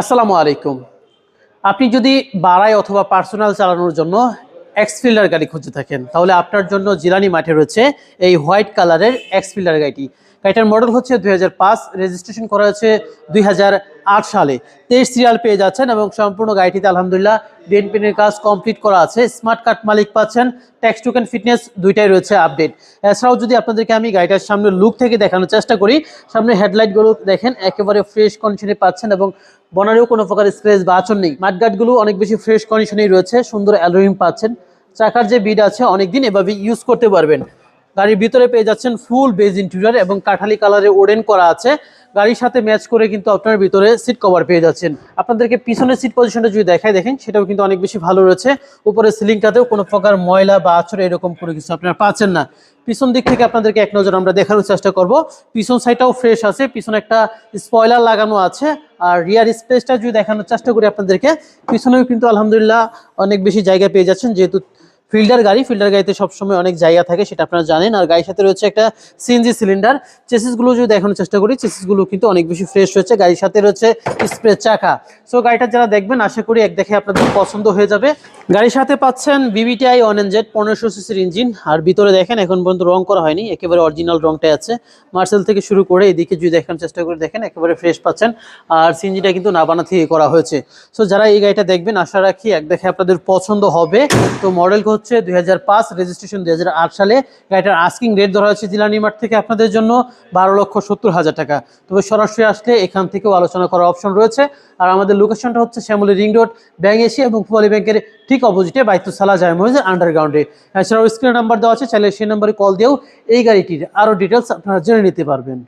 আসসালামু আলাইকুম। আপনি যদি বাড়ায় অথবা পার্সোনাল চালানোর জন্য এক্সফিল্ডার গাড়ি খুঁজে থাকেন, তাহলে আপনার জন্য জিলানি মাঠে রয়েছে এই হোয়াইট কালারের এক্সফিল্ডার গাড়িটি। গাড়িটার মডেল হচ্ছে দুই হাজার পাঁচ রেজিস্ট্রেশন করা হয়েছে দুই হাজার আট সালে। তেইশ সিরিয়াল পেয়ে যাচ্ছেন এবং সম্পূর্ণ গাড়িটিতে আলহামদুলিল্লাহ ডিএনপিনের কাজ কমপ্লিট করা আছে। স্মার্ট কার্ড মালিক পাচ্ছেন ট্যাক্স টোকেন ফিটনেস দুইটাই রয়েছে আপডেট এছাড়াও যদি আপনাদেরকে আমি গাড়িটার সামনে লুক থেকে দেখানোর চেষ্টা করি, সামনে হেডলাইটগুলো দেখেন, একেবারে ফ্রেশ কন্ডিশনে পাচ্ছেন এবং বনারেও কোনো প্রকার স্ক্রেচ বা আচর নেই। মাঠগাটগুলো অনেক বেশি ফ্রেশ কন্ডিশনেই রয়েছে, সুন্দর অ্যালোরিম পাচ্ছেন। চাকার যে বিড আছে, অনেকদিন এভাবে ইউজ করতে পারবেন। গাড়ির ভিতরে পেয়ে যাচ্ছেন ফুল বেজ ইন্টেরিয়র এবং কাঠালি কালারে ওডেন করা আছে। গাড়ির সাথে ম্যাচ করে কিন্তু আপনার ভিতরে সিট কভার পেয়ে যাচ্ছেন। আপনাদেরকে পিছনের সিট পজিশনটা যদি দেখায় দেখেন সেটাও কিন্তু অনেক বেশি ভালো রয়েছে। উপরে সিলিংটাতেও কোনো প্রকার ময়লা বা আচর এরকম কোনো কিছু আপনারা পাচ্ছেন না। পিছন দিক থেকে আপনাদেরকে এক নজর আমরা দেখানোর চেষ্টা করব। পিছন সাইডটাও ফ্রেশ আছে, পিছনে একটা স্পয়লার লাগানো আছে। আর রিয়ার স্পেসটা যদি দেখানোর চেষ্টা করি আপনাদেরকে, পিছনেও কিন্তু আলহামদুলিল্লাহ অনেক বেশি জায়গা পেয়ে যাচ্ছেন, যেহেতু ফিল্ডার গাড়ি, ফিল্ডার গাড়িতে সবসময় অনেক জায়গা থাকে, সেটা আপনারা জানেন। আর গাড়ির সাথে রয়েছে একটা সিএনজি সিলিন্ডার চেসিসগুলো যদি দেখানোর চেষ্টা করি চেসিসগুলো কিন্তু অনেক বেশি ফ্রেশ রয়েছে গাড়ির সাথে রয়েছে স্প্রে চাকা। সো গাড়িটা যারা দেখবেন, আশা করি এক দেখে আপনাদের পছন্দ হয়ে যাবে। গাড়ির সাথে পাচ্ছেন বিবিটিআই ওয়ান এন জেড পনেরোশো সিসির ইঞ্জিন। আর ভিতরে দেখেন, এখন পর্যন্ত রং করা হয়নি, একেবারে অরিজিনাল রংটাই আছে। মার্সেল থেকে শুরু করে এদিকে যদি দেখার চেষ্টা করে, দেখেন একেবারে ফ্রেশ পাচ্ছেন। আর সিএনজিটা কিন্তু নাবানা থেকে করা হয়েছে। সো যারা এই গাড়িটা দেখবেন, আশা রাখি এক দেখে আপনাদের পছন্দ হবে। তো মডেল দু হাজার পাঁচ রেজিস্ট্রেশন দুই হাজার আট সালে। গাড়িটার আস্কিং রেট ধরা হয়েছে জিলানি মার্ট থেকে আপনাদের জন্য বারো লক্ষ সত্তর হাজার টাকা। তবে সরাসরি আসলে এখান থেকেও আলোচনা করার অপশন রয়েছে। আর আমাদের লোকেশনটা হচ্ছে Shyamoli ring road bank Asia এবং পুয়ালি ব্যাংকের ঠিক অপোজিটে বাইতুসালা জায়মজের আন্ডারগ্রাউন্ডে এছাড়াও স্ক্রিন নাম্বার দেওয়া আছে, চাইলে সেই নাম্বারে কল দিয়েও এই গাড়িটির আরও ডিটেলস আপনারা জেনে নিতে পারবেন।